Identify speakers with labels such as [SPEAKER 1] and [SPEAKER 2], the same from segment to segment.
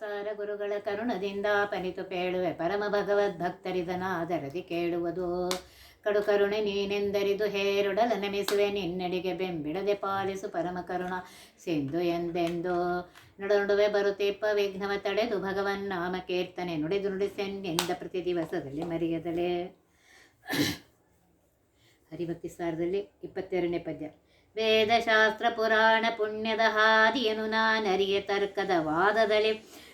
[SPEAKER 1] ಸಾರ ಗುರುಗಳ ಕರುಣದಿಂದ ಪನಿತು ಪೇಳುವೆ ಪರಮ ಭಗವದ್ ಭಕ್ತರಿದನಾದರದಿ ಕೇಳುವುದು. ಕಡು ಕರುಣೆ ನೀನೆಂದರಿದು ಹೇರುಡಲ ನಮಿಸುವೆ ನಿನ್ನಡಿಗೆ ಬೆಂಬಿಡದೆ ಪಾಲಿಸು ಪರಮ ಕರುಣ ಸಿಂಧು ಎಂದೆಂದು. ನಡು ನಡುವೆ ಬರುತ್ತಿಪ್ಪ ವಿಘ್ನವ ತಡೆದು ಭಗವನ್ ನಾಮ ಕೀರ್ತನೆ ನುಡಿದು ನುಡಿಸೆಂದೆಂದ ಪ್ರತಿ ದಿವಸದಲ್ಲಿ ಮರೆಯದಲೇ. ಹರಿಭಕ್ತಿ ಸಾರದಲ್ಲಿ ಇಪ್ಪತ್ತೆರಡನೇ ಪದ್ಯ. ವೇದಶಾಸ್ತ್ರ ಪುರಾಣ ಪುಣ್ಯದ ಹಾದಿಯನು ನಾನರಿಯ ತರ್ಕದ ವಾದದಲ್ಲಿ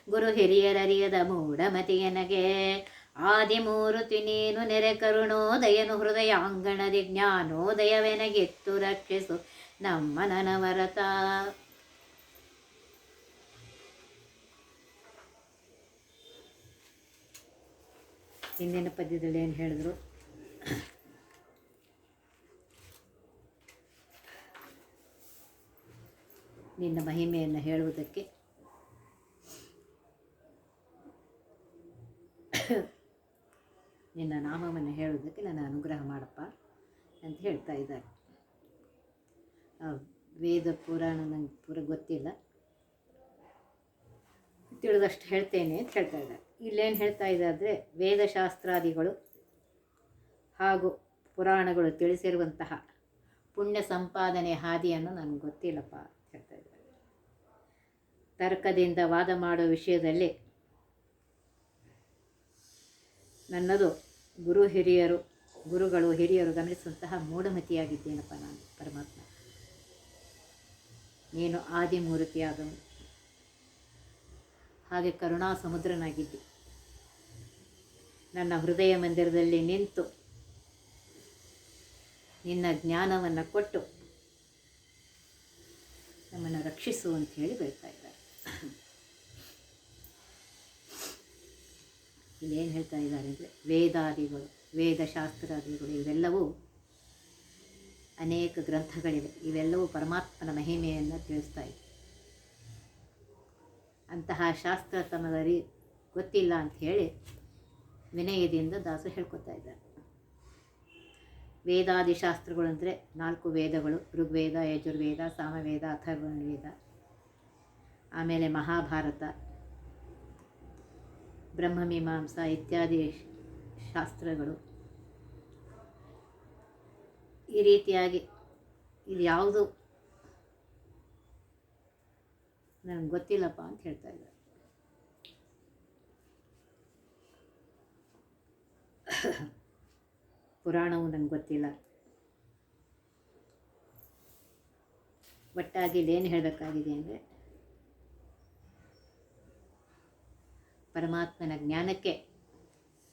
[SPEAKER 1] ಗುರು ಹಿರಿಯರರಿಯದ ಮೂಢಮತಿಯನಗೆ ಆದಿಮೂರುತಿ ನೀನು ನೆರೆ ಕರುಣೋದಯನು ಹೃದಯಾಂಗಣದಿ ಜ್ಞಾನೋದಯವೆನಗೆತ್ತು ರಕ್ಷಿಸು ನಮ್ಮ ನನವರತ ಹಿಂದಿನ ಪದ್ಯದಲ್ಲಿ ಏನು ಹೇಳಿದ್ರು? ನಿನ್ನ ಮಹಿಮೆಯನ್ನು ಹೇಳುವುದಕ್ಕೆ ನಿನ್ನ ನಾಮವನ್ನು ಹೇಳೋದಕ್ಕೆ ನನ್ನ ಅನುಗ್ರಹ ಮಾಡಪ್ಪ ಅಂತ ಹೇಳ್ತಾ ಇದ್ದಾರೆ. ವೇದ ಪುರಾಣ ನಂಗೆ ಪೂರ ಗೊತ್ತಿಲ್ಲ. ತಿಳಿದಷ್ಟು ಹೇಳ್ತೇನೆ ಅಂತ ಹೇಳ್ತಾ ಇದ್ದಾರೆ. ಇಲ್ಲೇನು ಹೇಳ್ತಾ ಇದ್ದಾರೆ ವೇದಶಾಸ್ತ್ರಾದಿಗಳು ಹಾಗೂ ಪುರಾಣಗಳು ತಿಳಿಸಿರುವಂತಹ ಪುಣ್ಯ ಸಂಪಾದನೆ ಹಾದಿಯನ್ನು ನನಗೆ ಗೊತ್ತಿಲ್ಲಪ್ಪ ಅಂತ ಹೇಳ್ತಾ ಇದ್ದಾರೆ. ತರ್ಕದಿಂದ ವಾದ ಮಾಡೋ ವಿಷಯದಲ್ಲಿ ನನ್ನದು ಗುರು ಹಿರಿಯರು, ಗುರುಗಳು ಹಿರಿಯರು ಗಮನಿಸುವಂತಹ ಮೂಢಮತಿಯಾಗಿದ್ದೇನಪ್ಪ ನಾನು, ಪರಮಾತ್ಮ. ನೀನು ಆದಿಮೂರ್ತಿಯಾದವನು ಹಾಗೆ ಕರುಣಾ ಸಮುದ್ರನಾಗಿದ್ದೆ. ನನ್ನ ಹೃದಯ ಮಂದಿರದಲ್ಲಿ ನಿಂತು ನಿನ್ನ ಜ್ಞಾನವನ್ನು ಕೊಟ್ಟು ನಮ್ಮನ್ನು ರಕ್ಷಿಸು ಅಂತ ಹೇಳಿ ಬರ್ತಾ ಇದ್ದಾರೆ. ಇಲ್ಲೇನು ಹೇಳ್ತಾ ಇದ್ದಾರೆ ಅಂದರೆ ವೇದಾದಿಗಳು, ವೇದಶಾಸ್ತ್ರಾದಿಗಳು, ಇವೆಲ್ಲವೂ ಅನೇಕ ಗ್ರಂಥಗಳಿವೆ. ಇವೆಲ್ಲವೂ ಪರಮಾತ್ಮನ ಮಹಿಮೆಯನ್ನು ತಿಳಿಸ್ತಾ ಇದೆ. ಅಂತಹ ಶಾಸ್ತ್ರ ತಮಗರಿ ಗೊತ್ತಿಲ್ಲ ಅಂತ ಹೇಳಿ ವಿನಯದಿಂದ ದಾಸು ಹೇಳ್ಕೊತಾ ಇದ್ದಾರೆ. ವೇದಾದಿ ಶಾಸ್ತ್ರಗಳು ಅಂದರೆ ನಾಲ್ಕು ವೇದಗಳು, ಋಗ್ವೇದ, ಯಜುರ್ವೇದ, ಸಾಮವೇದ ಅಥರ್ವಣ ವೇದ ಆಮೇಲೆ ಮಹಾಭಾರತ ಬ್ರಹ್ಮಮೀಮಾಂಸಾ ಇತ್ಯಾದಿ ಶಾಸ್ತ್ರಗಳು. ಈ ರೀತಿಯಾಗಿ ಇದು ಯಾವುದು ನನಗೆ ಗೊತ್ತಿಲ್ಲಪ್ಪ ಅಂತ ಹೇಳ್ತಾ ಇದ್ದಾರೆ. ಪುರಾಣವು ನನಗೆ ಗೊತ್ತಿಲ್ಲ. ಒಟ್ಟಾಗಿ ಏನು ಹೇಳಬೇಕಾಗಿದೆ ಅಂದರೆ ಪರಮಾತ್ಮನ ಜ್ಞಾನಕ್ಕೆ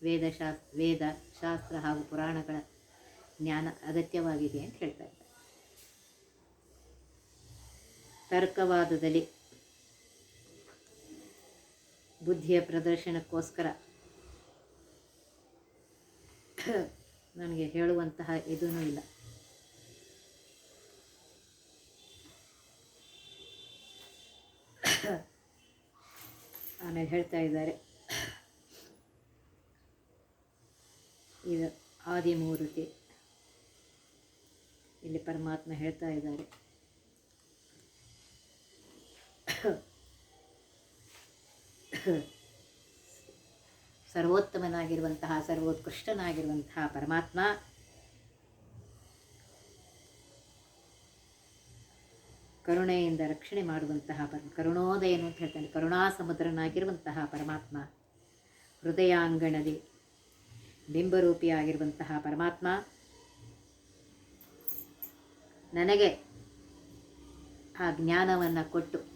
[SPEAKER 1] ವೇದಶಾಸ್ ವೇದ ಶಾಸ್ತ್ರ ಹಾಗೂ ಪುರಾಣಗಳ ಜ್ಞಾನ ಅಗತ್ಯವಾಗಿದೆ ಅಂತ ಹೇಳ್ತಾ ಇದ್ದಾರೆ. ತರ್ಕವಾದದಲ್ಲಿ ಬುದ್ಧಿಯ ಪ್ರದರ್ಶನಕ್ಕೋಸ್ಕರ ನನಗೆ ಹೇಳುವಂತಹ ಇದೂ ಇಲ್ಲ. ಆಮೇಲೆ ಹೇಳ್ತಾ ಇದ್ದಾರೆ. ಇದು ಆದಿಮೂರ್ತಿ ಇಲ್ಲಿ ಪರಮಾತ್ಮ ಹೇಳ್ತಾ ಇದ್ದಾರೆ. ಸರ್ವೋತ್ತಮನಾಗಿರುವಂತಹ ಸರ್ವೋತ್ಕೃಷ್ಟನಾಗಿರುವಂತಹ ಪರಮಾತ್ಮ ಕರುಣೆಯಿಂದ ರಕ್ಷಣೆ ಮಾಡುವಂತಹ ಪರ ಕರುಣೋದಯನು ಅಂತ ಹೇಳ್ತಾನೆ ಕರುಣಾ ಸಮುದ್ರನಾಗಿರುವಂತಹ ಪರಮಾತ್ಮ, ಹೃದಯಾಂಗಣದಿ, ಬಿಂಬರೂಪಿಯಾಗಿರುವಂತಹ ಪರಮಾತ್ಮ. ನನಗೆ ಆ ಜ್ಞಾನವನ್ನು ಕೊಟ್ಟು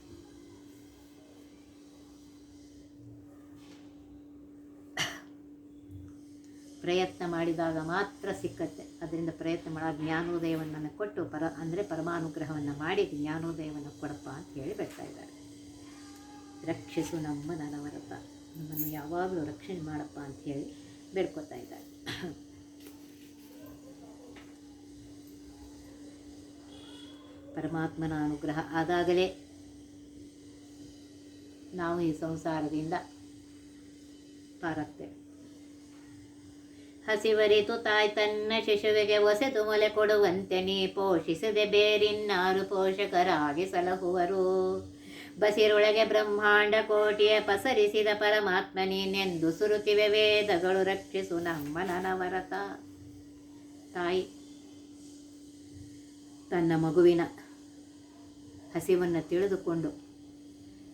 [SPEAKER 1] ಪ್ರಯತ್ನ ಮಾಡಿದಾಗ ಮಾತ್ರ ಸಿಕ್ಕತ್ತೆ. ಅದರಿಂದ ಪ್ರಯತ್ನ ಮಾಡೋ, ಜ್ಞಾನೋದಯವನ್ನು ಕೊಟ್ಟು, ಪರ, ಅಂದರೆ ಪರಮಾನುಗ್ರಹವನ್ನು ಮಾಡಿ, ಜ್ಞಾನೋದಯವನ್ನು ಕೊಡಪ್ಪ ಅಂತ ಹೇಳಿ ಬರ್ತಾ ಇದ್ದಾರೆ. ರಕ್ಷಿಸು ನಮ್ಮ ನನವರತ ನಮ್ಮನ್ನು ಯಾವಾಗಲೂ ರಕ್ಷಣೆ ಮಾಡಪ್ಪ ಅಂತ ಹೇಳಿ ಬೇಡ್ಕೊತಾ ಇದ್ದಾರೆ. ಪರಮಾತ್ಮನ ಅನುಗ್ರಹ ಆದಾಗಲೇ ನಾವು ಈ ಸಂಸಾರದಿಂದ ಪಾರಾಗ್ತೇವೆ. ಹಸಿವರಿತು ತಾಯಿ ತನ್ನ ಶಿಶುವಿಗೆ ಒಸೆದು ಮೊಲೆ ಕೊಡುವಂತೆ ನೀ ಪೋಷಿಸದೆ ಬೇರಿನ್ನಾರು ಪೋಷಕರಾಗಿ ಸಲಹುವರು. ಬಸಿರೊಳಗೆ ಬ್ರಹ್ಮಾಂಡ ಕೋಟಿಯ ಪಸರಿಸಿದ ಪರಮಾತ್ಮ ನೀನೆಂದು ಸುರುತಿವೆ ವೇದಗಳು ರಕ್ಷಿಸು ನಮ್ಮ ನನವರತ. ತಾಯಿ, ತನ್ನ ಮಗುವಿನ ಹಸಿವನ್ನು ತಿಳಿದುಕೊಂಡು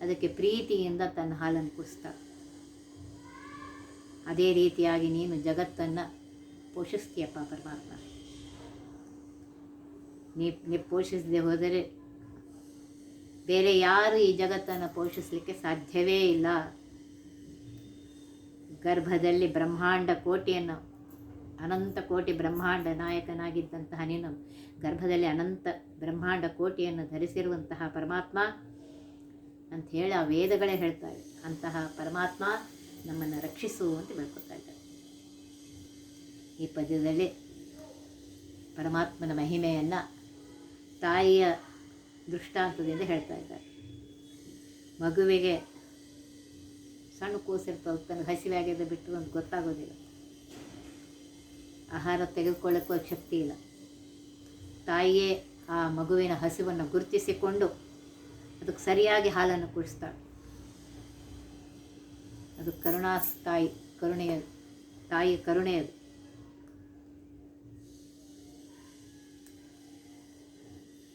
[SPEAKER 1] ಅದಕ್ಕೆ ಪ್ರೀತಿಯಿಂದ ತನ್ನ ಹಾಲನ್ನು ಕುಡಿಸ್ತಾಳೆ. ಅದೇ ರೀತಿಯಾಗಿ ನೀನು ಜಗತ್ತನ್ನು ಪೋಷಿಸ್ತೀಯಪ್ಪ ಪರಮಾತ್ಮ. ನೀ ನೀ ಪೋಷಿಸದೆ ಹೋದರೆ ಬೇರೆ ಯಾರು ಈ ಜಗತ್ತನ್ನು ಪೋಷಿಸಲಿಕ್ಕೆ ಸಾಧ್ಯವೇ ಇಲ್ಲ. ಗರ್ಭದಲ್ಲಿ ಬ್ರಹ್ಮಾಂಡ ಕೋಟಿಯನ್ನು, ಅನಂತ ಕೋಟಿ ಬ್ರಹ್ಮಾಂಡ ನಾಯಕನಾಗಿದ್ದಂತಹ ನೀನು, ಗರ್ಭದಲ್ಲಿ ಅನಂತ ಬ್ರಹ್ಮಾಂಡ ಕೋಟಿಯನ್ನು ಧರಿಸಿರುವಂತಹ ಪರಮಾತ್ಮ ಅಂತ ಹೇಳಿ ಆ ವೇದಗಳೇ ಹೇಳ್ತಾರೆ ಅಂತಹ ಪರಮಾತ್ಮ ನಮ್ಮನ್ನು ರಕ್ಷಿಸು ಅಂತ ಬೇಡ್ಕೊತಾ ಇದ್ದಾರೆ. ಈ ಪದ್ಯದಲ್ಲಿ ಪರಮಾತ್ಮನ ಮಹಿಮೆಯನ್ನು ತಾಯಿಯ ದೃಷ್ಟಾಂತದಿಂದ ಹೇಳ್ತಾ ಇದ್ದಾರೆ. ಮಗುವಿಗೆ ಸಣ್ಣ ಕೂಸಿರ್ತವೆ ತನಗೆ ಹಸಿವೆ ಬಿಟ್ಟು ಅಂತ ಗೊತ್ತಾಗೋದಿಲ್ಲ. ಆಹಾರ ತೆಗೆದುಕೊಳ್ಳಕ್ಕೂ ಶಕ್ತಿ ಇಲ್ಲ. ತಾಯಿಯೇ ಆ ಮಗುವಿನ ಹಸಿವನ್ನು ಗುರುತಿಸಿಕೊಂಡು ಅದಕ್ಕೆ ಸರಿಯಾಗಿ ಹಾಲನ್ನು ಕುಡಿಸ್ತಾಳೆ. ಅದು ಕರುಣಾ ತಾಯಿ, ಕರುಣೆಯ ತಾಯಿ ಕರುಣೆಯದು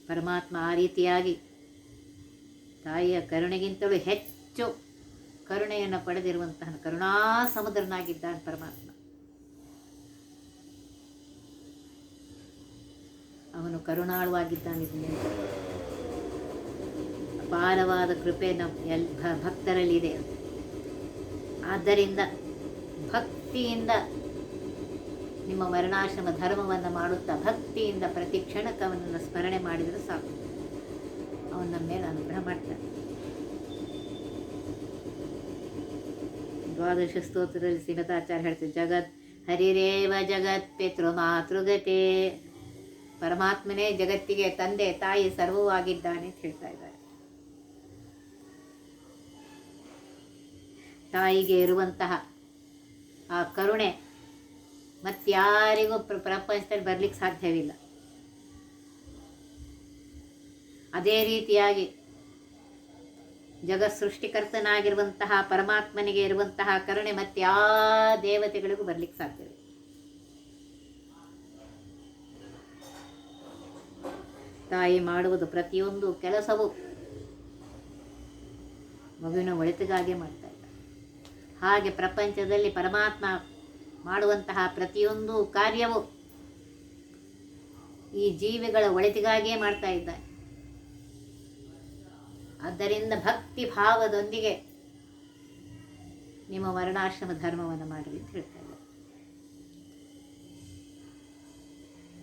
[SPEAKER 1] ಪರಮಾತ್ಮ ಆ ರೀತಿಯಾಗಿ ತಾಯಿಯ ಕರುಣೆಗಿಂತಲೂ ಹೆಚ್ಚು ಕರುಣೆಯನ್ನು ಪಡೆದಿರುವಂತಹ ಕರುಣಾ ಸಮುದ್ರನಾಗಿದ್ದಾನೆ ಪರಮಾತ್ಮ. ಅವನು ಕರುಣಾಳುವಾಗಿದ್ದಾನೆ ಅಪಾರವಾದ ಕೃಪೆ ನಮ್ಮ ಎಲ್ ಭಕ್ತರಲ್ಲಿದೆ. ಆದ್ದರಿಂದ ಭಕ್ತಿಯಿಂದ ನಿಮ್ಮ ವರ್ಣಾಶ್ರಮ ಧರ್ಮವನ್ನು ಮಾಡುತ್ತಾ ಭಕ್ತಿಯಿಂದ ಪ್ರತಿ ಕ್ಷಣಕ್ಕೆ ಅವನನ್ನು ಸ್ಮರಣೆ ಮಾಡಿದರೆ ಸಾಕು. ಅವನ ನಮ್ಮ ಮೇಲೆ ಅನುಗ್ರಹ ಮಾಡ್ತಾನೆ ದ್ವಾದಶ ಸ್ತೋತ್ರದಲ್ಲಿ ಶ್ರೀಮತಾಚಾರ್ಯ ಹೇಳ್ತಾರೆ ಜಗತ್ ಹರಿರೇವ ಜಗತ್ ಪಿತೃ ಮಾತೃಗತೆ. ಪರಮಾತ್ಮನೇ ಜಗತ್ತಿಗೆ ತಂದೆ ತಾಯಿ ಸರ್ವವಾಗಿದ್ದಾನೆ ಅಂತ ಹೇಳ್ತಾ ಇದ್ದಾರೆ. ತಾಯಿಗೆ ಇರುವಂತಹ ಆ ಕರುಣೆ ಮತ್ತಾರಿಗೂ ಪ್ರ ಪ್ರಪಂಚದಲ್ಲಿ ಬರಲಿಕ್ಕೆ ಸಾಧ್ಯವಿಲ್ಲ. ಅದೇ ರೀತಿಯಾಗಿ ಜಗತ್ ಸೃಷ್ಟಿಕರ್ತನಾಗಿರುವಂತಹ ಪರಮಾತ್ಮನಿಗೆ ಇರುವಂತಹ ಕರುಣೆ ಮತ್ತ್ಯಾ ದೇವತೆಗಳಿಗೂ ಬರಲಿಕ್ಕೆ ಸಾಧ್ಯವಿಲ್ಲ. ತಾಯಿ ಮಾಡುವುದು ಪ್ರತಿಯೊಂದು ಕೆಲಸವು ಮಗುವಿನ ಒಳಿತಿಗಾಗಿ ಇದ್ದಾರೆ ಹಾಗೆ ಪ್ರಪಂಚದಲ್ಲಿ ಪರಮಾತ್ಮ ಮಾಡುವಂತಹ ಪ್ರತಿಯೊಂದು ಕಾರ್ಯವು ಈ ಜೀವಿಗಳ ಒಳಿತಿಗಾಗಿಯೇ ಮಾಡ್ತಾ ಇದ್ದಾರೆ ಆದ್ದರಿಂದ ಭಕ್ತಿ ಭಾವದೊಂದಿಗೆ ನಿಮ್ಮ ವರ್ಣಾಶ್ರಮ ಧರ್ಮವನ್ನು ಮಾಡಿರಿ ಅಂತ ಹೇಳ್ತಾ ಇದ್ದಾರೆ.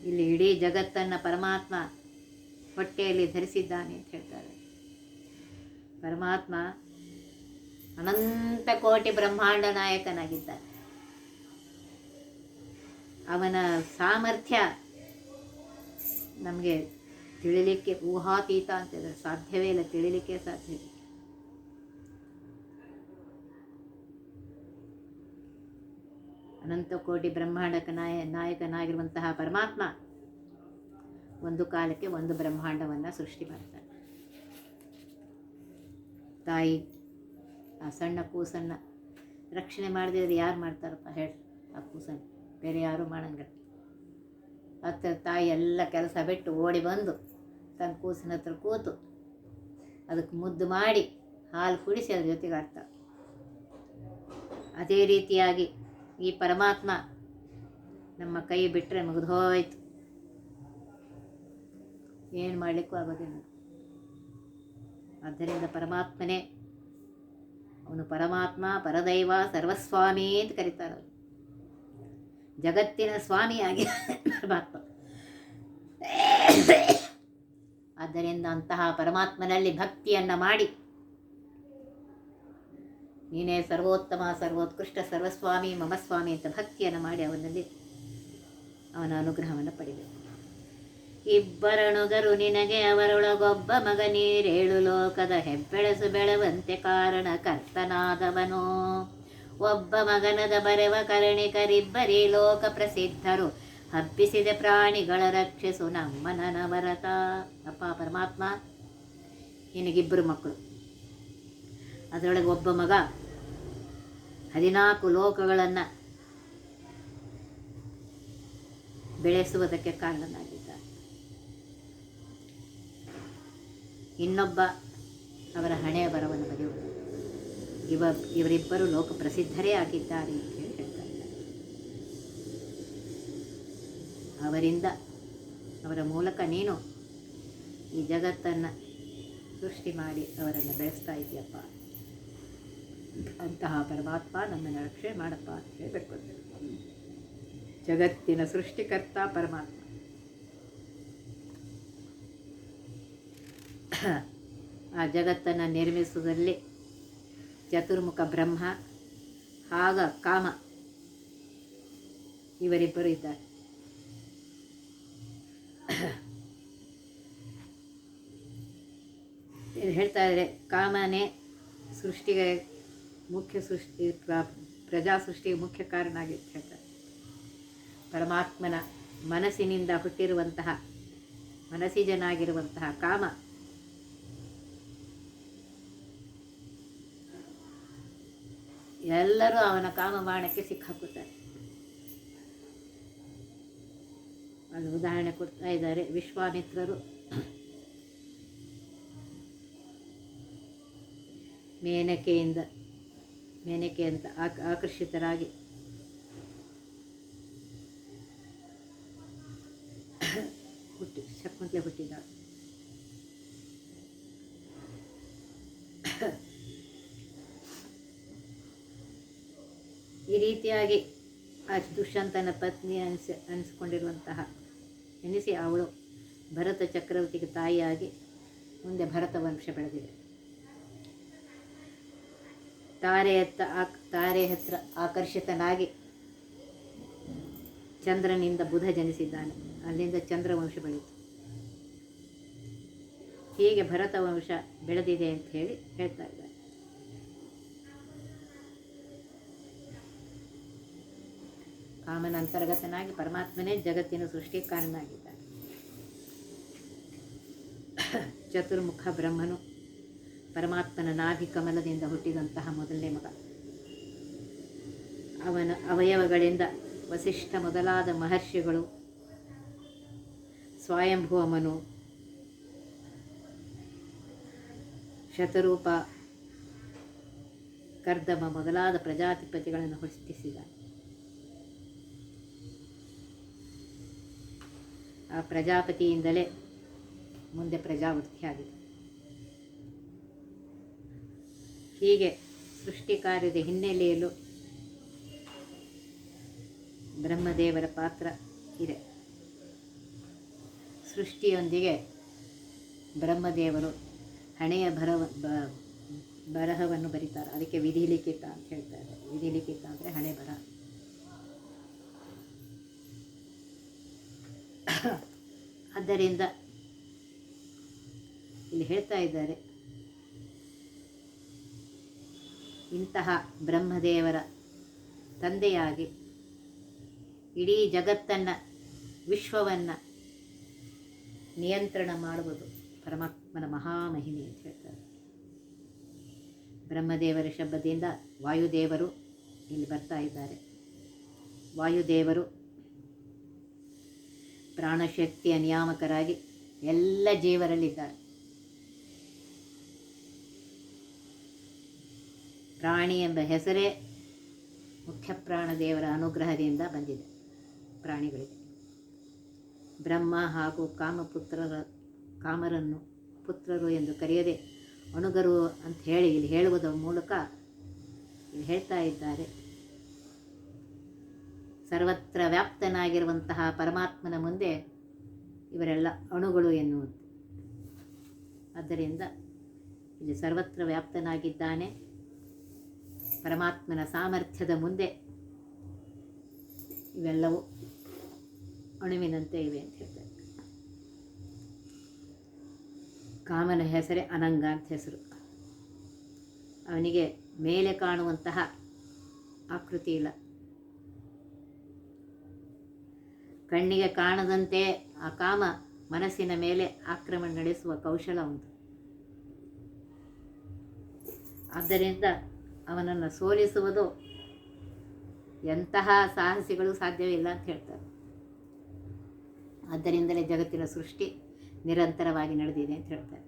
[SPEAKER 1] ಇಲ್ಲಿ ಇಡೀ ಜಗತ್ತನ್ನು ಪರಮಾತ್ಮ ಹೊಟ್ಟೆಯಲ್ಲಿ ಧರಿಸಿದ್ದಾನೆ ಅಂತ ಹೇಳ್ತಾರೆ ಪರಮಾತ್ಮ ಅನಂತ ಕೋಟಿ ಬ್ರಹ್ಮಾಂಡ ನಾಯಕನಾಗಿದ್ದ ಅವನ ಸಾಮರ್ಥ್ಯ ನಮಗೆ ತಿಳಿಲಿಕ್ಕೆ ಊಹಾತೀತ ಅಂತ ಸಾಧ್ಯವೇ ಇಲ್ಲ, ತಿಳಿಲಿಕ್ಕೆ ಸಾಧ್ಯ ಅನಂತ ಕೋಟಿ ಬ್ರಹ್ಮಾಂಡಕ ನಾಯ, ನಾಯಕನಾಗಿರುವಂತಹ ಪರಮಾತ್ಮ ಒಂದು ಕಾಲಕ್ಕೆ ಒಂದು ಬ್ರಹ್ಮಾಂಡವನ್ನು ಸೃಷ್ಟಿ ಮಾಡ್ತಾನೆ ತಾಯಿ ಆ ಸಣ್ಣ ಕೂಸನ್ನು ರಕ್ಷಣೆ ಮಾಡದಿದ್ರೆ ಯಾರು ಮಾಡ್ತಾರಪ್ಪ ಹೇಳಿ, ಆ ಕೂಸನ್ನು. ಬೇರೆ ಯಾರೂ ಮಾಡಂಗಿಲ್ಲ. ಹತ್ತಿರ ತಾಯಿ ಎಲ್ಲ ಕೆಲಸ ಬಿಟ್ಟು ಓಡಿ ಬಂದು ತನ್ನ ಕೂಸಿನ ಹತ್ರ ಕೂತು ಅದಕ್ಕೆ ಮುದ್ದು ಮಾಡಿ ಹಾಲು ಕುಡಿಸಿ ಅದ್ರ ಜೊತೆಗೆ ಆಡ್ತಾಳೆ ಅದೇ ರೀತಿಯಾಗಿ ಈ ಪರಮಾತ್ಮ ನಮ್ಮ ಕೈ ಬಿಟ್ಟರೆ ಮುಗಿದು ಹೋಯ್ತು. ಏನು ಮಾಡಲಿಕ್ಕೂ ಆಗೋದಿಲ್ಲ. ಆದ್ದರಿಂದ ಪರಮಾತ್ಮನೇ ಅವನು ಪರಮಾತ್ಮ, ಪರದೈವ, ಸರ್ವಸ್ವಾಮಿ ಅಂತ ಕರೀತಾರೆ ಜಗತ್ತಿನ ಜಗತ್ತಿನ ಸ್ವಾಮಿಯಾಗಿ ಪರಮಾತ್ಮ. ಆದ್ದರಿಂದ ಅಂತಹ ಪರಮಾತ್ಮನಲ್ಲಿ ಭಕ್ತಿಯನ್ನು ಮಾಡಿ. ನೀನೇ ಸರ್ವೋತ್ತಮ, ಸರ್ವೋತ್ಕೃಷ್ಟ, ಸರ್ವಸ್ವಾಮಿ, ಮಮಸ್ವಾಮಿ ಅಂತ ಭಕ್ತಿಯನ್ನು ಮಾಡಿ ಅವನಲ್ಲಿ ಅವನ ಅನುಗ್ರಹವನ್ನು ಪಡಿಬೇಕು. ಇಬ್ಬರನುಗರು ನಿನಗೆ ಅವರೊಳಗೊಬ್ಬ ಮಗ ನೀರೇಳು ಲೋಕದ ಹೆಬ್ಬೆಳಸು ಬೆಳವಂತೆ ಕಾರಣ ಕರ್ತನಾದವನು ಒಬ್ಬ ಮಗನದ ಬರೆವ ಕರಣಿಕರಿಬ್ಬರಿ ಲೋಕ ಪ್ರಸಿದ್ಧರು. ಹಬ್ಬಿಸಿದ ಪ್ರಾಣಿಗಳ ರಕ್ಷಿಸು ನಮ್ಮ ನನವರತ ಅಪ್ಪ, ಪರಮಾತ್ಮ, ನಿನಗಿಬ್ಬರು ಮಕ್ಕಳು. ಅದರೊಳಗೆ ಒಬ್ಬ ಮಗ ಹದಿನಾಲ್ಕು ಲೋಕಗಳನ್ನು ಬೆಳೆಸುವುದಕ್ಕೆ ಕಾರಣನಾಗಿದ್ದಾರೆ ಇನ್ನೊಬ್ಬ ಅವರ ಹಣೆಯ ಬರವನ್ನು ಬರೆಯುವ. ಇವ, ಇವರಿಬ್ಬರು ಲೋಕ ಪ್ರಸಿದ್ಧರೇ ಆಗಿದ್ದಾರೆ ಅಂತ ಹೇಳಿ ಹೇಳ್ತಾ ಇದ್ದಾರೆ. ಅವರಿಂದ ಅವರ ಮೂಲಕ ನೀನು ಈ ಜಗತ್ತನ್ನು ಸೃಷ್ಟಿ ಮಾಡಿ ಅವರನ್ನು ಬೆಳೆಸ್ತಾ ಇದೆಯಪ್ಪ. ಅಂತಹ ಪರಮಾತ್ಮ ನಮ್ಮನ್ನು ರಕ್ಷಣೆ ಮಾಡಪ್ಪ ಅಂತ ಹೇಳಿ ಜಗತ್ತಿನ ಸೃಷ್ಟಿಕರ್ತ ಪರಮಾತ್ಮ. ಆ ಜಗತ್ತನ್ನು ನಿರ್ಮಿಸುವುದರಲ್ಲಿ ಚತುರ್ಮುಖ ಬ್ರಹ್ಮ ಆಗ ಕಾಮ ಇವರಿಬ್ಬರು ಇದ್ದಾರೆ. ಇದು ಹೇಳ್ತಾ ಇದ್ದಾರೆ, ಕಾಮನೇ ಸೃಷ್ಟಿಗೆ ಮುಖ್ಯ ಸೃಷ್ಟಿ, ಪ್ರ- ಪ್ರಜಾ ಸೃಷ್ಟಿಗೆ ಮುಖ್ಯ ಕಾರಣ ಆಗಿತ್ತು ಹೇಳ್ತಾರೆ. ಪರಮಾತ್ಮನ ಮನಸ್ಸಿನಿಂದ ಹುಟ್ಟಿರುವಂತಹ ಮನಸ್ಸಿಜನಾಗಿರುವಂತಹ ಕಾಮ ಎಲ್ಲರೂ ಅವನ ಕಾಮಬಾಣಕ್ಕೆ ಸಿಕ್ಕಾಕುತ್ತಾರೆ. ಅದು ಉದಾಹರಣೆ ಕೊಡ್ತಾ ಇದ್ದಾರೆ ವಿಶ್ವಾಮಿತ್ರರು. ಮೇನಕೆಯಿಂದ, ಮೇನಕೆ ಅಂತ ಆಕ್- ಆಕರ್ಷಿತರಾಗಿ. ಹುಟ್ಟಿ, ಶಕುಂತಲೆ ಹುಟ್ಟಿದ ರೀತಿಯಾಗಿ ಆ ದುಷ್ಯಂತನ ಪತ್ನಿ ಅನಿಸಿ, ಅನಿಸ್ಕೊಂಡಿರುವಂತಹ ಎನಿಸಿ ಅವಳು ಭರತ ಚಕ್ರವರ್ತಿಗೆ ತಾಯಿಯಾಗಿ ಮುಂದೆ ಭರತ ವಂಶ ಬೆಳೆದಿದೆ. ತಾರೆಯತ್ತ ಆಕ್, ತಾರೆ ಹತ್ರ ಆಕರ್ಷಿತನಾಗಿ ಚಂದ್ರನಿಂದ ಬುಧ ಜನಿಸಿದ್ದಾನೆ. ಅಲ್ಲಿಂದ ಚಂದ್ರವಂಶ ಬೆಳೆಯಿತು ಹೀಗೆ ಭರತ ವಂಶ ಬೆಳೆದಿದೆ ಅಂತ ಹೇಳಿ ಹೇಳ್ತಾ ಇದ್ದಾರೆ. ಕಾಮನ ಅಂತರ್ಗತನಾಗಿ ಪರಮಾತ್ಮನೇ ಜಗತ್ತಿನ ಸೃಷ್ಟಿ ಕಾರಣನಾಗಿದ್ದಾನೆ ಚತುರ್ಮುಖ ಬ್ರಹ್ಮನು ಪರಮಾತ್ಮನ ನಾಭಿ ಕಮಲದಿಂದ ಹುಟ್ಟಿದಂತಹ ಮೊದಲನೇ ಮಗ. ಅವನ ಅವಯವಗಳಿಂದ ವಸಿಷ್ಠ ಮೊದಲಾದ ಮಹರ್ಷಿಗಳು ಸ್ವಯಂಭೂಮನು ಶತರೂಪ ಕರ್ದಮ ಮೊದಲಾದ ಪ್ರಜಾತಿಪತಿಗಳನ್ನು ಹುಟ್ಟಿಸಿದ ಪ್ರಜಾಪತಿಯಿಂದಲೇ ಮುಂದೆ ಪ್ರಜಾವೃತ್ತಿಯಾಗಿದೆ ಹೀಗೆ ಸೃಷ್ಟಿ ಕಾರ್ಯದ ಹಿನ್ನೆಲೆಯಲ್ಲೂ ಬ್ರಹ್ಮದೇವರ ಪಾತ್ರ ಇದೆ. ಸೃಷ್ಟಿಯೊಂದಿಗೆ ಬ್ರಹ್ಮದೇವರು ಹಣೆಯ ಬರವ ಬರಹವನ್ನು ಬರೀತಾರೆ. ಅದಕ್ಕೆ ವಿಧಿಲಿಖಿತ ಅಂತ ಹೇಳ್ತಾರೆ. ವಿಧಿಲಿಖಿತ ಅಂದರೆ ಹಣೆ ಬರಹ ಆದ್ದರಿಂದ ಇಲ್ಲಿ ಹೇಳ್ತಾ ಇದ್ದಾರೆ, ಇಂತಹ ಬ್ರಹ್ಮದೇವರ ತಂದೆಯಾಗಿ ಇಡೀ ಜಗತ್ತನ್ನು, ವಿಶ್ವವನ್ನು ನಿಯಂತ್ರಣ ಮಾಡುವುದು ಪರಮಾತ್ಮನ ಮಹಾಮಹಿಮೆ ಅಂತ ಹೇಳ್ತಾರೆ. ಬ್ರಹ್ಮದೇವರ ಶಬ್ದದಿಂದ ವಾಯುದೇವರು ಇಲ್ಲಿ ಬರ್ತಾ ಇದ್ದಾರೆ. ವಾಯುದೇವರು ಪ್ರಾಣಶಕ್ತಿಯ ನಿಯಾಮಕರಾಗಿ ಎಲ್ಲ ಜೀವರಲ್ಲಿದ್ದಾರೆ. ಪ್ರಾಣಿ ಎಂಬ ಹೆಸರೇ ಮುಖ್ಯ ಪ್ರಾಣ ದೇವರ ಅನುಗ್ರಹದಿಂದ ಬಂದಿದೆ ಪ್ರಾಣಿಗಳಿಗೆ. ಬ್ರಹ್ಮ ಹಾಗೂ ಕಾಮಪುತ್ರರ, ಕಾಮರನ್ನು ಪುತ್ರರು ಎಂದು ಕರೆಯದೆ ಅಣುಗರು ಅಂತ ಹೇಳಿ ಇಲ್ಲಿ ಹೇಳುವುದರ ಮೂಲಕ ಇಲ್ಲಿ ಹೇಳ್ತಾ ಇದ್ದಾರೆ. ಸರ್ವತ್ರ ವ್ಯಾಪ್ತನಾಗಿರುವಂತಹ ಪರಮಾತ್ಮನ ಮುಂದೆ ಇವರೆಲ್ಲ ಅಣುಗಳು ಎನ್ನುವುದು ಆದ್ದರಿಂದ ಇಲ್ಲಿ ಸರ್ವತ್ರ ವ್ಯಾಪ್ತನಾಗಿದ್ದಾನೆ ಪರಮಾತ್ಮನ ಸಾಮರ್ಥ್ಯದ ಮುಂದೆ ಇವೆಲ್ಲವೂ ಅಣುವಿನಂತೆ ಇವೆ ಅಂತ ಹೇಳ್ತಾರೆ. ಕಾಮನ ಹೆಸರೇ ಅನಂಗ ಅಂತ ಹೆಸರು. ಅವನಿಗೆ ಮೇಲೆ ಕಾಣುವಂತಹ ಆಕೃತಿ ಇಲ್ಲ. ಕಣ್ಣಿಗೆ ಕಾಣದಂತೆ ಆ ಕಾಮ ಮನಸ್ಸಿನ ಮೇಲೆ ಆಕ್ರಮಣ ನಡೆಸುವ ಕೌಶಲ ಉಂಟು. ಆದ್ದರಿಂದ ಅವನನ್ನು ಸೋಲಿಸುವುದು ಎಂತಹ ಸಾಹಸಿಗಳು ಸಾಧ್ಯವಿಲ್ಲ ಅಂತ ಹೇಳ್ತಾರೆ. ಆದ್ದರಿಂದಲೇ ಜಗತ್ತಿನ ಸೃಷ್ಟಿ ನಿರಂತರವಾಗಿ ನಡೆದಿದೆ ಅಂತ ಹೇಳ್ತಾರೆ.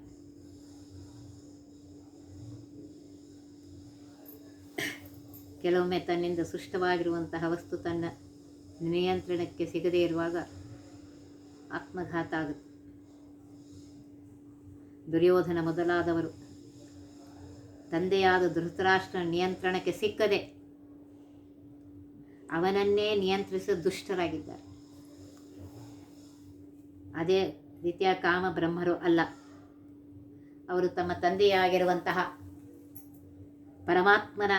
[SPEAKER 1] ಕೆಲವೊಮ್ಮೆ ತನ್ನಿಂದ ಸೃಷ್ಟವಾಗಿರುವಂತಹ ವಸ್ತು ತನ್ನ ನಿಯಂತ್ರಣಕ್ಕೆ ಸಿಗದೇ ಇರುವಾಗ ಆತ್ಮಘಾತ ಆಗುತ್ತೆ. ದುರ್ಯೋಧನ ಮೊದಲಾದವರು, ತಂದೆಯಾದ ಧೃತರಾಷ್ಟ್ರ ನಿಯಂತ್ರಣಕ್ಕೆ ಸಿಕ್ಕದೆ ಅವನನ್ನೇ ನಿಯಂತ್ರಿಸ ದುಷ್ಟರಾಗಿದ್ದಾರೆ. ಅದೇ ರೀತಿಯ ಕಾಮ ಬ್ರಹ್ಮರು ಅಲ್ಲ, ಅವರು ತಮ್ಮ ತಂದೆಯಾಗಿರುವಂತಹ ಪರಮಾತ್ಮನ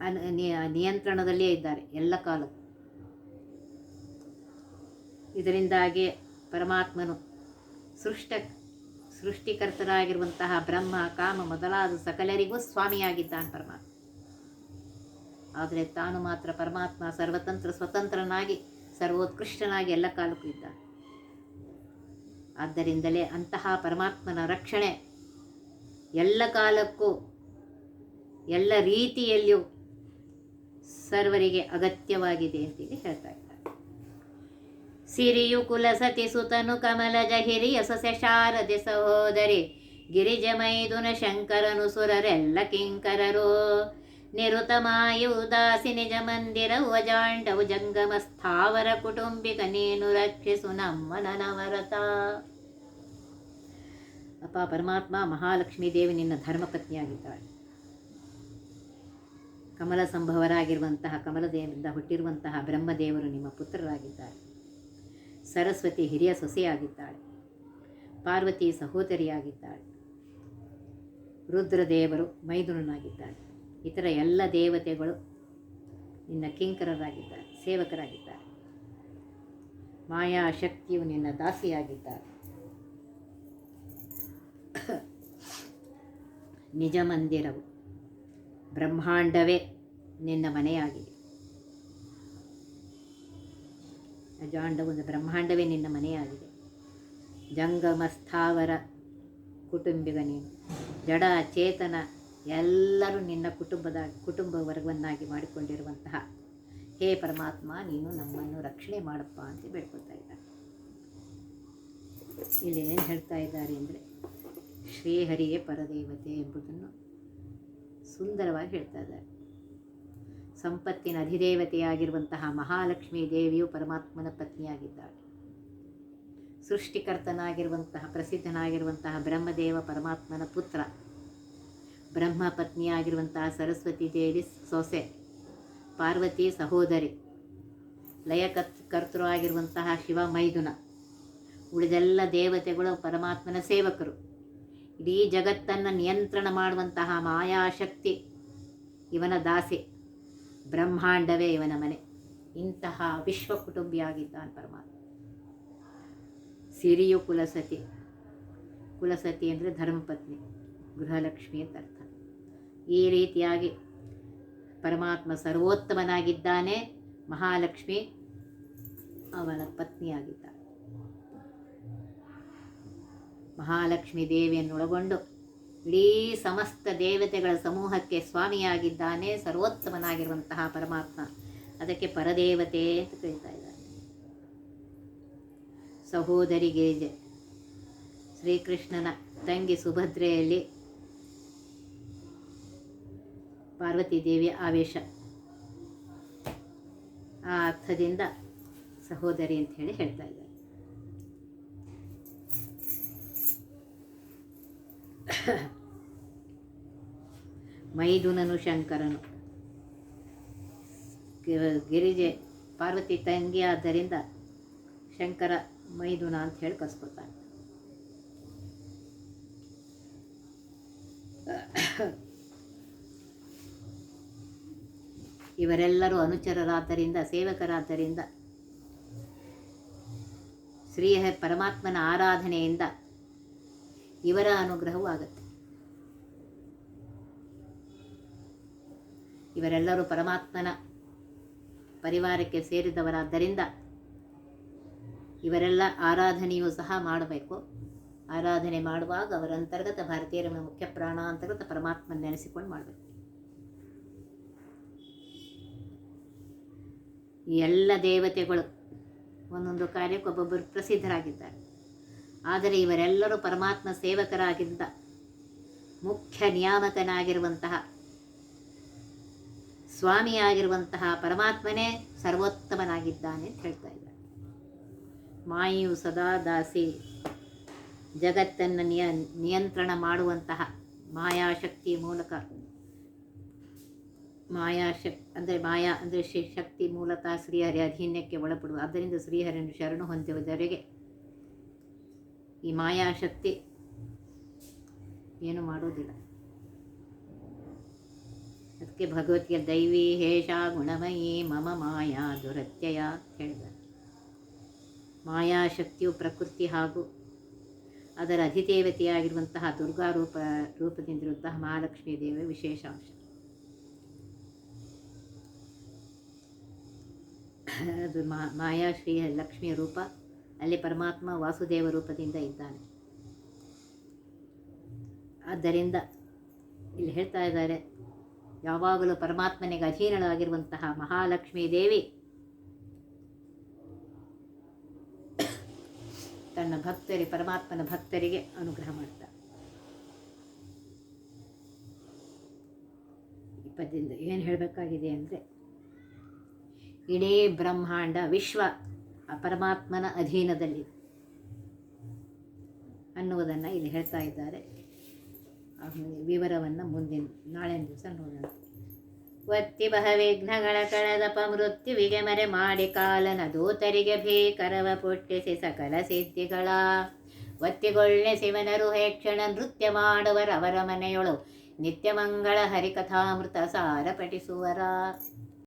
[SPEAKER 1] ಅನ್- ನಿ- ನಿಯಂತ್ರಣದಲ್ಲೇ ಇದ್ದಾರೆ ಎಲ್ಲ ಕಾಲ ಇದರಿಂದಾಗಿ ಪರಮಾತ್ಮನು ಸೃಷ್ಟ ಸೃಷ್ಟಿಕರ್ತರಾಗಿರುವಂತಹ ಬ್ರಹ್ಮ, ಕಾಮ ಮೊದಲಾದ ಸಕಲರಿಗೂ ಸ್ವಾಮಿಯಾಗಿದ್ದಾನೆ ಪರಮಾತ್ಮ. ಆದರೆ ತಾನು ಮಾತ್ರ ಪರಮಾತ್ಮ, ಸರ್ವತಂತ್ರ ಸ್ವತಂತ್ರನಾಗಿ, ಸರ್ವೋತ್ಕೃಷ್ಟನಾಗಿ ಎಲ್ಲ ಕಾಲಕ್ಕೂ ಇದ್ದಾನೆ. ಆದ್ದರಿಂದಲೇ ಅಂತಹ ಪರಮಾತ್ಮನ ರಕ್ಷಣೆ ಎಲ್ಲ ಕಾಲಕ್ಕೂ, ಎಲ್ಲ ರೀತಿಯಲ್ಲಿಯೂ ಸರ್ವರಿಗೆ ಅಗತ್ಯವಾಗಿದೆ ಅಂತೇಳಿ ಹೇಳ್ತಾ ಇದ್ದಾರೆ. ಸಿರಿಯು ಕುಲಸತಿ ಸುತನು ಕಮಲಜ ಹಿರಿಯ ಸೊಸೆ ಶಾರದೆ ಸಹೋದರಿ. ಗಿರಿಜ ಮೈದುನ ಶಂಕರನು ಸುರರೆಲ್ಲ ಕಿಂಕರರು. ನಿರುತಮಾಯು ದಾಸಿ ನಿಜ ಮಂದಿರವು ಅಜಾಂಡವು ಜಂಗಮ ಸ್ಥಾವರ ಕುಟುಂಬಿಕ ನೀನು ರಕ್ಷಿಸು ನಮ್ಮ ನನವರತ ಅಪ್ಪ ಪರಮಾತ್ಮ ಮಹಾಲಕ್ಷ್ಮೀ ದೇವಿ ನಿನ್ನ ಧರ್ಮಪತ್ನಿಯಾಗಿದ್ದಾಳೆ. ಕಮಲ ಸಂಭವರಾಗಿರುವಂತಹ ಕಮಲದೇವರಿಂದ ಹುಟ್ಟಿರುವಂತಹ ಬ್ರಹ್ಮದೇವರು ನಿಮ್ಮ ಪುತ್ರರಾಗಿದ್ದಾರೆ. ಸರಸ್ವತಿ ಹಿರಿಯ ಸೊಸೆಯಾಗಿದ್ದಾಳೆ. ಪಾರ್ವತಿ ಸಹೋದರಿಯಾಗಿದ್ದಾಳೆ. ರುದ್ರದೇವರು ಮೈದುನನಾಗಿದ್ದಾಳೆ. ಇತರ ಎಲ್ಲ ದೇವತೆಗಳು ನಿನ್ನ ಕಿಂಕರರಾಗಿದ್ದಾರೆ, ಸೇವಕರಾಗಿದ್ದಾರೆ. ಮಾಯಾ ಶಕ್ತಿಯು ನಿನ್ನ ದಾಸಿಯಾಗಿದ್ದಾರೆ. ನಿಜ ಮಂದಿರವು ಬ್ರಹ್ಮಾಂಡವೇ ನಿನ್ನ ಮನೆಯಾಗಿದೆ. ಅಜಾಂಡ ಒಂದು ಬ್ರಹ್ಮಾಂಡವೇ ನಿನ್ನ ಮನೆಯಾಗಿದೆ. ಜಂಗಮ ಸ್ಥಾವರ ಕುಟುಂಬಿಗ ನೀನು, ಜಡ ಚೇತನ ಎಲ್ಲರೂ ನಿನ್ನ ಕುಟುಂಬದ ಕುಟುಂಬ ವರ್ಗವನ್ನಾಗಿ ಮಾಡಿಕೊಂಡಿರುವಂತಹ ಹೇ ಪರಮಾತ್ಮ, ನೀನು ನಮ್ಮನ್ನು ರಕ್ಷಣೆ ಮಾಡಪ್ಪ ಅಂತ ಬೇಡ್ಕೊಳ್ತಾ ಇದ್ದಾರೆ ಇಲ್ಲಿ ಏನು ಹೇಳ್ತಾ ಇದ್ದಾರೆ ಅಂದರೆ, ಶ್ರೀಹರಿಯೇ ಪರದೇವತೆ ಎಂಬುದನ್ನು ಸುಂದರವಾಗಿ ಹೇಳ್ತಾ ಇದ್ದಾರೆ. ಸಂಪತ್ತಿನ ಅಧಿದೇವತೆಯಾಗಿರುವಂತಹ ಮಹಾಲಕ್ಷ್ಮೀ ದೇವಿಯು ಪರಮಾತ್ಮನ ಪತ್ನಿಯಾಗಿದ್ದಾಳೆ. ಸೃಷ್ಟಿಕರ್ತನಾಗಿರುವಂತಹ, ಪ್ರಸಿದ್ಧನಾಗಿರುವಂತಹ ಬ್ರಹ್ಮದೇವ ಪರಮಾತ್ಮನ ಪುತ್ರ. ಬ್ರಹ್ಮ ಪತ್ನಿಯಾಗಿರುವಂತಹ ಸರಸ್ವತಿ ದೇವಿ ಸೊಸೆ, ಪಾರ್ವತಿ ಸಹೋದರಿ, ಲಯಕತ್, ಕರ್ತೃ ಆಗಿರುವಂತಹ ಶಿವ ಮೈದುನ. ಉಳಿದೆಲ್ಲ ದೇವತೆಗಳು ಪರಮಾತ್ಮನ ಸೇವಕರು. ಇಡೀ ಜಗತ್ತನ್ನು ನಿಯಂತ್ರಣ ಮಾಡುವಂತಹ ಮಾಯಾಶಕ್ತಿ ಇವನ ದಾಸೆ, ಬ್ರಹ್ಮಾಂಡವೇ ಇವನ ಮನೆ. ಇಂತಹ ವಿಶ್ವ ಕುಟುಂಬಿಯಾಗಿದ್ದಾನೆ ಪರಮಾತ್ಮ. ಸಿರಿಯು ಕುಲಸತಿ. ಕುಲಸತಿ ಅಂದರೆ ಧರ್ಮಪತ್ನಿ, ಗೃಹಲಕ್ಷ್ಮಿ ಅಂತ ಅರ್ಥ. ಈ ರೀತಿಯಾಗಿ ಪರಮಾತ್ಮ ಸರ್ವೋತ್ತಮನಾಗಿದ್ದಾನೆ, ಮಹಾಲಕ್ಷ್ಮಿ ಅವನ ಪತ್ನಿಯಾಗಿದ್ದಾಳೆ. ಮಹಾಲಕ್ಷ್ಮಿ ದೇವಿಯನ್ನೊಳಗೊಂಡು ಇಡೀ ಸಮಸ್ತ ದೇವತೆಗಳ ಸಮೂಹಕ್ಕೆ ಸ್ವಾಮಿಯಾಗಿದ್ದಾನೆ, ಸರ್ವೋತ್ತಮನಾಗಿರುವಂತಹ ಪರಮಾತ್ಮ. ಅದಕ್ಕೆ ಪರದೇವತೆ ಅಂತ ಕರೀತಾ ಇದ್ದಾರೆ. ಸಹೋದರಿ ಗಿರಿಜೆ ಶ್ರೀಕೃಷ್ಣನ ತಂಗಿ ಸುಭದ್ರೆಯಲ್ಲಿ ಪಾರ್ವತಿ ದೇವಿಯ ಆವೇಶ. ಆ ಅರ್ಥದಿಂದ ಸಹೋದರಿ ಅಂತ ಹೇಳಿ ಹೇಳ್ತಾ ಇದ್ದಾರೆ. ಮೈದುನನು ಶಂಕರನು. ಗಿರಿಜೆ ಪಾರ್ವತಿ ತಂಗಿ ಆದ್ದರಿಂದ ಶಂಕರ ಮೈದುನ ಅಂತ ಹೇಳಿ ಕಸ್ಕೊತಾನೆ ಇವರೆಲ್ಲರೂ ಅನುಚರರಾದ್ದರಿಂದ, ಸೇವಕರಾದ್ದರಿಂದ, ಶ್ರೀ ಹ- ಪರಮಾತ್ಮನ ಆರಾಧನೆಯಿಂದ ಇವರ ಅನುಗ್ರಹವೂ ಆಗುತ್ತೆ. ಇವರೆಲ್ಲರೂ ಪರಮಾತ್ಮನ ಪರಿವಾರಕ್ಕೆ ಸೇರಿದವರಾದ್ದರಿಂದ ಇವರೆಲ್ಲ ಆರಾಧನೆಯೂ ಸಹ ಮಾಡಬೇಕು. ಆರಾಧನೆ ಮಾಡುವಾಗ ಅವರ ಅಂತರ್ಗತ ಭಾರತೀಯರ ಮುಖ್ಯ ಪ್ರಾಣ ಅಂತರ್ಗತ ಪರಮಾತ್ಮನ ನೆನೆಸಿಕೊಂಡು ಮಾಡಬೇಕು. ಎಲ್ಲ ದೇವತೆಗಳು ಒಂದೊಂದು ಕಾರ್ಯಕ್ಕೆ ಒಬ್ಬೊಬ್ಬರು ಪ್ರಸಿದ್ಧರಾಗಿದ್ದಾರೆ. ಆದರೆ ಇವರೆಲ್ಲರೂ ಪರಮಾತ್ಮ ಸೇವಕರಾಗಿದ್ದ ಮುಖ್ಯ ನಿಯಾಮಕನಾಗಿರುವಂತಹ, ಸ್ವಾಮಿಯಾಗಿರುವಂತಹ ಪರಮಾತ್ಮನೇ ಸರ್ವೋತ್ತಮನಾಗಿದ್ದಾನೆ ಅಂತ ಹೇಳ್ತಾ ಇದ್ದಾರೆ. ಮಾಯು ಸದಾ ದಾಸಿ, ಜಗತ್ತನ್ನು ನಿಯ, ನಿಯಂತ್ರಣ ಮಾಡುವಂತಹ ಮಾಯಾಶಕ್ತಿಯ ಮೂಲಕ ಮಾಯಾಶಕ್ ಅಂದರೆ ಮಾಯಾ, ಅಂದರೆ ಶಕ್ತಿ ಮೂಲತಃ ಶ್ರೀಹರಿ ಅಧೀನ್ಯಕ್ಕೆ ಒಳಪಡುವ. ಅದರಿಂದ ಶ್ರೀಹರಿಯನ್ನು ಶರಣು ಹೊಂದುವುದವರೆಗೆ ಈ ಮಾಯಾಶಕ್ತಿ ಏನು ಮಾಡೋದಿಲ್ಲ ಅದಕ್ಕೆ ಭಗವತಿಯ ದೈವಿ ಹೇಷ ಗುಣಮಯಿ ಮಮ ಮಾಯಾ ದುರತ್ಯಯ ಹೇಳಿದ ಮಾಯಾಶಕ್ತಿಯು ಪ್ರಕೃತಿ ಹಾಗೂ ಅದರ ಅಧಿದೇವತೆಯಾಗಿರುವಂತಹ ದುರ್ಗಾ ರೂಪ ರೂಪದಿಂದಿರುವಂತಹ ಮಹಾಲಕ್ಷ್ಮೀ ದೇವಿಯ ವಿಶೇಷ ಅಂಶ. ಅದು ಮಾ ಮಾಯಾ ಶ್ರೀ ಲಕ್ಷ್ಮಿಯ ರೂಪ. ಅಲ್ಲಿ ಪರಮಾತ್ಮ ವಾಸುದೇವ ರೂಪದಿಂದ ಇದ್ದಾನೆ. ಆದ್ದರಿಂದ ಇಲ್ಲಿ ಹೇಳ್ತಾ ಇದ್ದಾರೆ, ಯಾವಾಗಲೂ ಪರಮಾತ್ಮನಿಗೆ ಅಧೀನಳಾಗಿರುವಂತಹ ಮಹಾಲಕ್ಷ್ಮೀ ದೇವಿ ತನ್ನ ಭಕ್ತರಿ, ಪರಮಾತ್ಮನ ಭಕ್ತರಿಗೆ ಅನುಗ್ರಹ ಮಾಡ್ತಾ ಇಪ್ಪತ್ತಿಂದ, ಏನು ಹೇಳಬೇಕಾಗಿದೆ ಅಂದರೆ, ಇಡೀ ಬ್ರಹ್ಮಾಂಡ ವಿಶ್ವ ಆ ಪರಮಾತ್ಮನ ಅಧೀನದಲ್ಲಿ ಅನ್ನುವುದನ್ನು ಇಲ್ಲಿ ಹೇಳ್ತಾ ಇದ್ದಾರೆ. ವಿವರವನ್ನು ಮುಂದಿನ ನಾಳೆ ದಿವಸ ನೋಡೋಣ. ವತ್ತಿ ಬಹ ವಿಘ್ನಗಳ ಕಳೆದಪ ಮೃತ್ಯುವಿಗೆ ಮರೆ ಮಾಡಿ ಕಾಲನ ದೂತರಿಗೆ ಭೀಕರವ ಪುಟ್ಟಿಸಿ ಸಕಲ ಸಿದ್ಧಿಗಳ. ವತ್ತಿಗೊಳ್ಳೆ ಶಿವನರು ಹೇಕ್ಷಣ ನೃತ್ಯ ಮಾಡುವರವರ ಮನೆಯೊಳು ನಿತ್ಯಮಂಗಳ ಹರಿಕಥಾಮೃತ ಸಾರ ಪಠಿಸುವರ